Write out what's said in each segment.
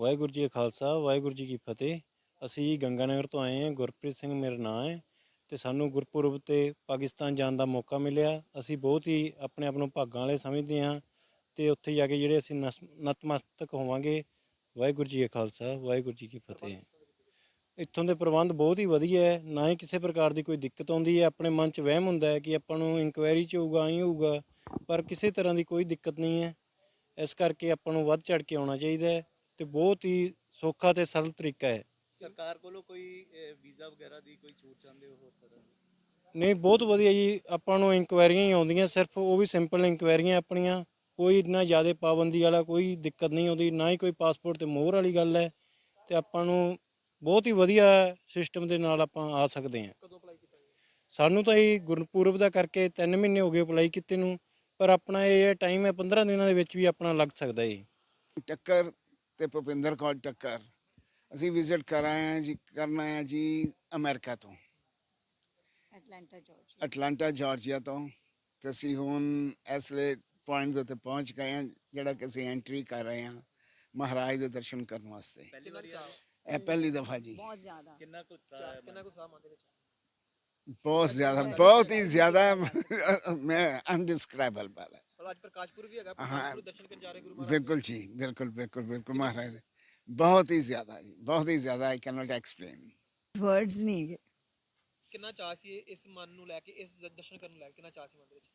ਵਾਹਿਗੁਰੂ ਜੀ ਕਾ ਖਾਲਸਾ, ਵਾਹਿਗੁਰੂ ਜੀ ਕੀ ਫਤਿਹ। ਅਸੀਂ ਗੰਗਾਨਗਰ ਤੋਂ ਆਏ ਹਾਂ, ਗੁਰਪ੍ਰੀਤ ਸਿੰਘ ਮੇਰਾ ਨਾਮ ਹੈ ਤੇ ਸਾਨੂੰ ਗੁਰਪੁਰਬ ਤੇ ਪਾਕਿਸਤਾਨ ਜਾਣ ਦਾ ਮੌਕਾ ਮਿਲਿਆ। ਅਸੀਂ ਬਹੁਤ ਹੀ ਆਪਣੇ ਆਪ ਨੂੰ ਭਾਗਾਂ ਵਾਲੇ ਸਮਝਦੇ ਹਾਂ ਤੇ ਉੱਥੇ ਜਾ ਕੇ ਜਿਹੜੇ ਅਸੀਂ ਨਸ- ਨਤਮਸਤਕ ਹੋਵਾਂਗੇ, ਵਾਹਿਗੁਰੂ ਜੀ ਕਾ ਖਾਲਸਾ, ਵਾਹਿਗੁਰੂ ਜੀ ਕੀ ਫਤਿਹ। ਇੱਥੋਂ ਦੇ ਪ੍ਰਬੰਧ ਬਹੁਤ ਹੀ ਵਧੀਆ ਹੈ, ਨਾ ਹੀ ਕਿਸੇ ਪ੍ਰਕਾਰ ਦੀ ਕੋਈ ਦਿੱਕਤ ਆਉਂਦੀ ਹੈ। ਆਪਣੇ ਮਨ 'ਚ ਵਹਿਮ ਹੁੰਦਾ ਹੈ ਕਿ ਆਪਾਂ ਨੂੰ ਇਨਕੁਆਇਰੀ 'ਚ ਹੋਊਗਾ, ਐਂ ਹੋਊਗਾ, ਪਰ ਕਿਸੇ ਤਰ੍ਹਾਂ ਦੀ ਕੋਈ ਦਿੱਕਤ ਨਹੀਂ ਹੈ। ਇਸ ਕਰਕੇ ਆਪਾਂ ਨੂੰ ਵੱਧ ਚੜ ਕੇ ਆਉਣਾ ਚਾਹੀਦਾ ਹੈ। ਤੇ ਬਹੁਤ ਹੀ ਸੌਖਾ ਤੇ ਸਰਲ ਤਰੀਕਾ ਹੈ। ਸਰਕਾਰ ਕੋਲੋਂ ਕੋਈ ਵੀਜ਼ਾ ਵਗੈਰਾ ਦੀ ਕੋਈ ਛੂਟ ਚਾਹੁੰਦੇ ਹੋ ਹੋਰ ਤਰ੍ਹਾਂ ਦੀ? ਨਹੀਂ ਬਹੁਤ ਵਧੀਆ ਜੀ। ਆਪਾਂ ਨੂੰ ਇਨਕੁਆਇਰੀਆਂ ਹੀ ਆਉਂਦੀਆਂ ਸਿਰਫ ਉਹ ਵੀ ਸਿੰਪਲ ਇਨਕੁਆਇਰੀਆਂ ਆਪਣੀਆਂ। ਕੋਈ ਇੰਨਾ ਜ਼ਿਆਦਾ ਪਾਬੰਦੀ ਵਾਲਾ ਕੋਈ ਦਿੱਕਤ ਨਹੀਂ ਆਉਂਦੀ ਨਾ ਹੀ ਕੋਈ ਪਾਸਪੋਰਟ ਤੇ ਮੋਹਰ ਵਾਲੀ ਗੱਲ ਹੈ। ਤੇ ਆਪਾਂ ਨੂੰ ਬਹੁਤ ਹੀ ਵਧੀਆ ਸਿਸਟਮ ਦੇ ਨਾਲ ਆਪਾਂ ਆ ਸਕਦੇ ਹਾਂ। ਕਦੋਂ ਅਪਲਾਈ ਕੀਤਾ ਜੀ ਸਾਨੂੰ ਤਾਂ ਇਹ ਗੁਰਪੁਰਬ ਦਾ ਕਰਕੇ 3 ਮਹੀਨੇ ਹੋ ਗਏ ਅਪਲਾਈ ਕੀਤੇ ਨੂੰ ਪਰ ਆਪਣਾ ਇਹ ਟਾਈਮ ਹੈ 15 ਦਿਨਾਂ ਦੇ ਵਿੱਚ ਵੀ ਆਪਣਾ ਲੱਗ ਸਕਦਾ ਹੈ। ਟੱਕਰ ਤੇ ਭੁਪਿੰਦਰ ਕੌਰ ਟੱਕਰ ਅਸੀਂ ਵਿਜ਼ਿਟ ਕਰ ਆਏ ਹਾਂ ਜੀ ਕਰਨਾ ਹੈ ਜੀ ਅਮਰੀਕਾ ਤੋਂ ਐਟਲਾਂਟਾ ਜਾਰਜੀਆ ਅਟਲਾਂਟਾ ਜਾਰਜੀਆ ਤੋਂ ਤੇ ਅਸੀਂ ਹੁਣ ਇਸ ਵੇਲੇ ਪੁਆਇੰਟ ਦੇ ਉੱਤੇ ਪਹੁੰਚ ਗਏ ਹਾਂ ਜਿਹੜਾ ਕਿ ਅਸੀਂ ਐਂਟਰੀ ਕਰ ਰਹੇ ਹਾਂ ਮਹਾਰਾਜ ਦੇ ਦਰਸ਼ਨ ਕਰਨ ਵਾਸਤੇ ਪਹਿਲੀ ਵਾਰੀ ਆ ਇਹ ਪਹਿਲੀ ਦਫਾ ਜੀ ਬਹੁਤ ਜ਼ਿਆਦਾ ਕਿੰਨਾ ਕੁ ਉਤਸ਼ਾਹ ਹੈ ਕਿੰਨਾ ਕੁ ਸਾਹ ਦੇ ਵਿੱਚ ਬਹੁਤ ਜ਼ਿਆਦਾ ਬਹੁਤ ਹੀ ਜ਼ਿਆਦਾ ਮੈਂ ਅਨਡਿਸਕ੍ਰਾਈਬਲ ਹੈ ਚਲੋ ਅੱਜ ਪ੍ਰਕਾਸ਼ਪੁਰ ਵੀ ਹੈਗਾ ਹਾਂ। ਗੁਰੂ ਦਰਸ਼ਨ ਕਰਨ ਜਾ ਰਹੇ ਗੁਰੂ ਮਹਾਰਾਜ। ਬਿਲਕੁਲ ਜੀ ਬਿਲਕੁਲ ਬਿਲਕੁਲ ਬਿਲਕੁਲ ਮਹਾਰਾਜ। ਬਹੁਤ ਹੀ ਜ਼ਿਆਦਾ ਜੀ ਬਹੁਤ ਹੀ ਜ਼ਿਆਦਾ ਆਈ ਕੈਨੋਟ ਐਕਸਪਲੇਨ ਵਰਡਸ ਨਹੀਂ ਹੈਗੇ। ਕਿੰਨਾ ਚਾਹ ਸੀ ਇਸ ਮਨ ਨੂੰ ਲੈ ਕੇ ਇਸ ਦਰਸ਼ਨ ਕਰਨ ਨੂੰ ਲੈ ਕੇ ਕਿੰਨਾ ਚਾਹ ਸੀ ਮਨ ਦੇ ਵਿੱਚ?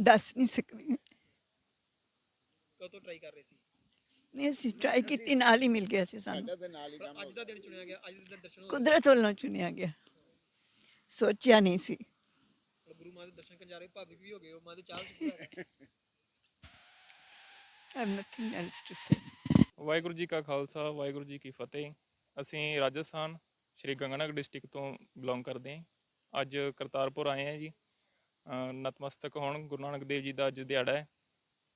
ਦੱਸ ਨਹੀਂ ਸਕਦੀ। ਕਦੋਂ ਤੋਂ ਟਰਾਈ ਕਰ ਰਹੇ ਸੀ? ਨਹੀਂ ਅਸੀਂ ਟਰਾਈ ਕੀਤੀ ਨਾਲ ਹੀ ਮਿਲ ਗਿਆ ਸੀ ਸਾਨੂੰ। ਸਾਡਾ ਦੇ ਨਾਲ ਹੀ ਪਰ ਕੰਮ ਅੱਜ ਦਾ ਦਿਨ ਚੁਣਿਆ ਗਿਆ ਅੱਜ ਦੇ ਦਰਸ਼ਨ ਕੁਦਰਤ ਵੱਲੋਂ ਚੁਣਿਆ ਗਿਆ। ਸੋਚਿਆ ਨਹੀਂ ਸੀ। ਗੁਰੂ ਦੇ ਦਰਸ਼ਨ ਕਰਨ ਜਾ ਰਹੇ ਭਾਵਿਕ ਵੀ ਹੋ ਗਏ ਹੋ ਮਾਂ ਦੇ ਚਾਹ ਵਿੱਚ ਪੂਰਾ ਹੈ I have nothing else to say Waheguru ji ਕਾ ਖਾਲਸਾ ਵਾਹਿਗੁਰੂ ਜੀ ਕੀ ਫਤਿਹ। ਅਸੀਂ ਰਾਜਸਥਾਨ ਸ਼੍ਰੀ ਗੰਗਾਨਗਰ ਡਿਸਟ੍ਰਿਕਟ ਤੋਂ ਬਿਲੋਂਗ ਕਰਦੇ ਹਾਂ। ਅੱਜ ਕਰਤਾਰਪੁਰ ਆਏ ਹਾਂ ਜੀ। ਅ, ਨਤਮਸਤਕ ਹੋਣ ਗੁਰੂ ਨਾਨਕ ਦੇਵ ਜੀ ਦਾ ਅੱਜ ਦਿਹਾੜਾ ਹੈ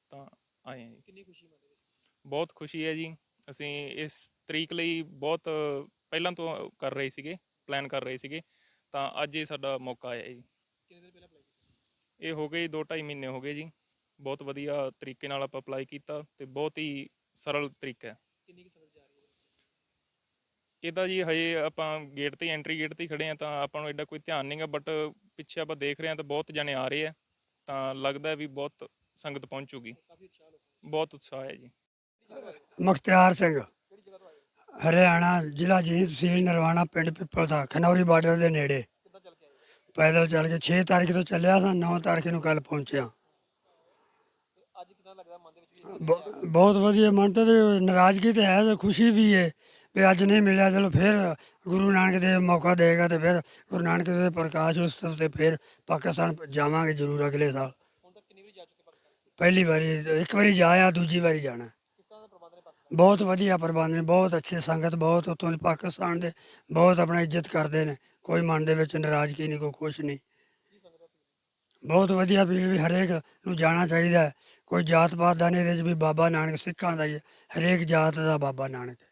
ਤਾਂ ਆਏ ਹਾਂ ਜੀ। ਕਿੰਨੀ ਖੁਸ਼ੀ ਮਨ ਦੇ। ਵਿੱਚ ਬਹੁਤ ਖੁਸ਼ੀ ਹੈ ਜੀ। ਅਸੀਂ ਇਸ ਤਰੀਕ ਲਈ ਬਹੁਤ ਪਹਿਲਾਂ ਤੋਂ ਕਰ ਰਹੇ ਸੀਗੇ ਪਲਾਨ ਕਰ ਰਹੇ ਸੀਗੇ ਤਾਂ ਅੱਜ ਇਹ ਸਾਡਾ ਮੌਕਾ ਆਇਆ ਜੀ। ਕਿੰਨੇ ਦਿਨ ਪਹਿਲਾਂ ਅਪਲਾਈ ਕੀਤਾ ਇਹ ਹੋ ਗਏ 2.5 ਮਹੀਨੇ ਹੋ ਗਏ ਜੀ। ਬਹੁਤ ਵਧੀਆ ਤਰੀਕੇ ਨਾਲ ਆਪਾਂ ਅਪਲਾਈ ਕੀਤਾ ਤੇ ਬਹੁਤ ਹੀ ਸਰਲ ਤਰੀਕਾ ਹੈ। ਕਿੰਨੀ ਕੁ ਸਮਝ ਜਾ ਰਹੀ ਹੈ? ਇਹਦਾ ਜੀ ਹਜੇ ਆਪਾਂ ਗੇਟ ਤੇ ਐਂਟਰੀ ਗੇਟ ਤੇ ਹੀ ਖੜੇ ਆ ਤਾਂ ਆਪਾਂ ਨੂੰ ਐਡਾ ਕੋਈ ਧਿਆਨ ਨਹੀਂਗਾ ਬਟ ਪਿੱਛੇ ਆਪਾਂ ਦੇਖ ਰਹੇ ਆ ਤਾਂ ਬਹੁਤ ਜਣੇ ਆ ਰਹੇ ਆ ਤਾਂ ਲੱਗਦਾ ਹੈ ਵੀ ਬਹੁਤ ਸੰਗਤ ਪਹੁੰਚੂਗੀ। ਕਾਫੀ ਉਤਸ਼ਾਹ ਲੋਕਾਂ ਬਹੁਤ ਉਤਸ਼ਾਹ ਹੈ ਜੀ। ਮੁਖਤਿਆਰ ਸਿੰਘ। ਹਰਿਆਣਾ ਜ਼ਿਲ੍ਹਾ ਜੀਂਦ ਤਹਿਸੀਲ ਨਰਵਾਣਾ ਪਿੰਡ ਪਿੱਪਲ ਦਾ ਖਨੌਰੀ ਬਾਰਡਰ ਦੇ ਨੇੜੇ। ਪੈਦਲ ਚੱਲ ਕੇ 6 ਤਾਰੀਖ ਤੋਂ ਚੱਲਿਆ ਸਾਂ 9 ਤਾਰੀਖ ਨੂੰ ਕੱਲ ਪਹੁੰਚਿਆ। ਅੱਜ ਕਿਦਾਂ ਲੱਗਦਾ ਮਨ ਦੇ ਵਿੱਚ ਬਹੁਤ ਵਧੀਆ, ਮਨ ਤੇ ਨਾਰਾਜ਼ਗੀ ਤੇ ਹੈ ਤੇ ਖੁਸ਼ੀ ਵੀ ਹੈ ਵੀ ਅੱਜ ਨਹੀਂ ਮਿਲਿਆ, ਚਲੋ ਫਿਰ ਗੁਰੂ ਨਾਨਕ ਦੇਵ ਮੌਕਾ ਦੇਗਾ ਤੇ ਫਿਰ ਗੁਰੂ ਨਾਨਕ ਦੇਵ ਦੇ ਪ੍ਰਕਾਸ਼ ਉਤਸਵ ਤੇ ਫਿਰ ਪਾਕਿਸਤਾਨ ਜਾਵਾਂਗੇ ਜ਼ਰੂਰ ਅਗਲੇ ਸਾਲ। ਪਹਿਲੀ ਵਾਰੀ, ਇੱਕ ਵਾਰੀ ਜਾਇਆ ਦੂਜੀ ਵਾਰੀ ਜਾਣਾ। ਬਹੁਤ ਵਧੀਆ ਪ੍ਰਬੰਧ ਨੇ, ਬਹੁਤ ਅੱਛੇ ਸੰਗਤ, ਬਹੁਤ ਉੱਥੋਂ ਦੇ ਪਾਕਿਸਤਾਨ ਦੇ ਬਹੁਤ ਆਪਣਾ ਇੱਜ਼ਤ ਕਰਦੇ ਨੇ। ਕੋਈ ਮਨ ਦੇ ਵਿੱਚ ਨਾਰਾਜ਼ਗੀ ਨਹੀਂ, ਕੋਈ ਕੁਛ ਨਹੀਂ। ਬਹੁਤ ਵਧੀਆ ਵੀ ਵੀ ਹਰੇਕ ਨੂੰ ਜਾਣਾ ਚਾਹੀਦਾ ਹੈ। ਕੋਈ ਜਾਤ ਪਾਤ ਦਾ ਨਹੀਂ, ਇਹਦੇ 'ਚ ਵੀ ਬਾਬਾ ਨਾਨਕ ਸਿੱਖਾਂ ਦਾ ਹੀ ਹੈ। ਹਰੇਕ ਜਾਤ ਦਾ ਬਾਬਾ ਨਾਨਕ ਹੈ।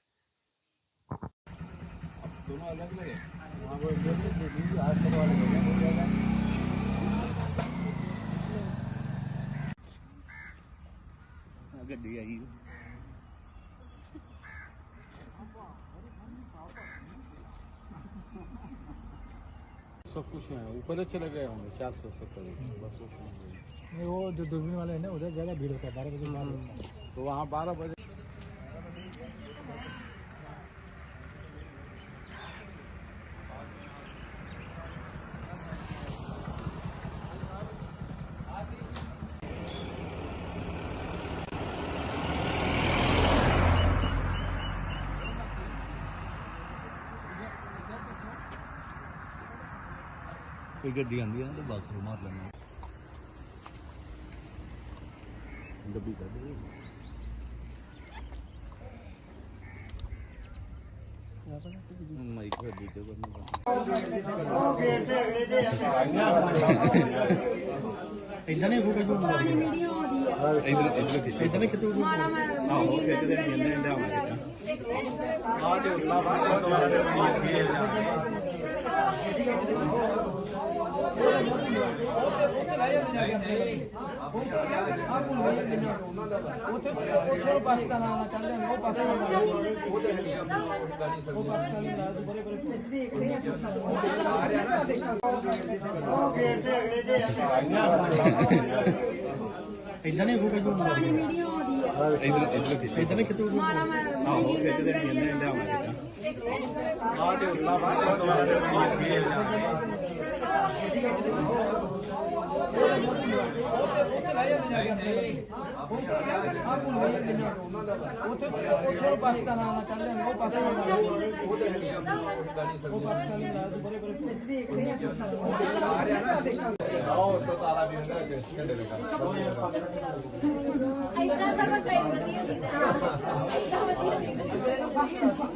सब कुछ है ऊपर चले गए होंगे चार सौ से बस वो जो दूरबीन वाले हैं ना उधर ज़्यादा भीड़ होता है बारह बजे बाद तो वहाँ बारह बजे ਕੋਈ ਗੱਡੀ ਆਂਦੀ ਆ ਤੇ ਬਾਥਰੂਮ ਮਾਰ ਲੈਣਾ ਡੱਬੀ ਕੱਢ ਦੇ ਮਾਈਕ ਹੱਡੀ ਤੇ ਬੰਨ੍ਹ ਇਦਾਂ ਨਹੀਂ ਫੋਟੋ ਜੋ ਮਾਰੀ ਵੀਡੀਓ ਆਉਂਦੀ ਹੈ ਇਧਰ ਇਧਰ ਕਿੱਥੇ ਇਦਾਂ ਨਹੀਂ ਕਿਤੋਂ ਹਾਂ ਉਹ ਕਿਤੇ ਦੇ ਇੰਨੇ ਇੰਨੇ ਆ ਤੇ ਪਾਕਿਸਤਾਨ ਆਣਾ ਚਾਹੁੰਦੇ ਨੇ ਉਹ ਪਾਕਿਸਤਾਨ ਇਦਾਂ ਨਹੀਂ ਇਧਰ ਇਧਰ ਇਦਾਂ ਨਹੀਂ ਕਿਤੋਂ ਆਹੋ ਖਿੱਚਦੇ ਨਹੀਂ ਜਾਂਦੇ ਇੰਦਾ ਹੋਣਾ ਆ ਤੇ ਉਰਲਾ ਬਾਅਦ ਦੁਬਾਰਾ ਤੇ ਬਣੀ ਹੈ। ਪਾਕਿਸਤਾਨ ਆਉਣਾ ਚਾਹੁੰਦੇ ਨੇ ਉਹ ਪਾਕਿਸਤਾਨ ਉਹ ਪਾਕਿਸਤਾਨ ਦੇ ਨਾਲ ਬੜੇ ਬੜੇ ਦੇਖਦੇ ਆਹ ਤੋਂ ਸਾਰਾ ਦਿਨ ਦਾ ਝੰਡੇ ਦੇ ਕਰ ਇਦਾਂ ਦਾ ਬਸ ਵਧੀਆ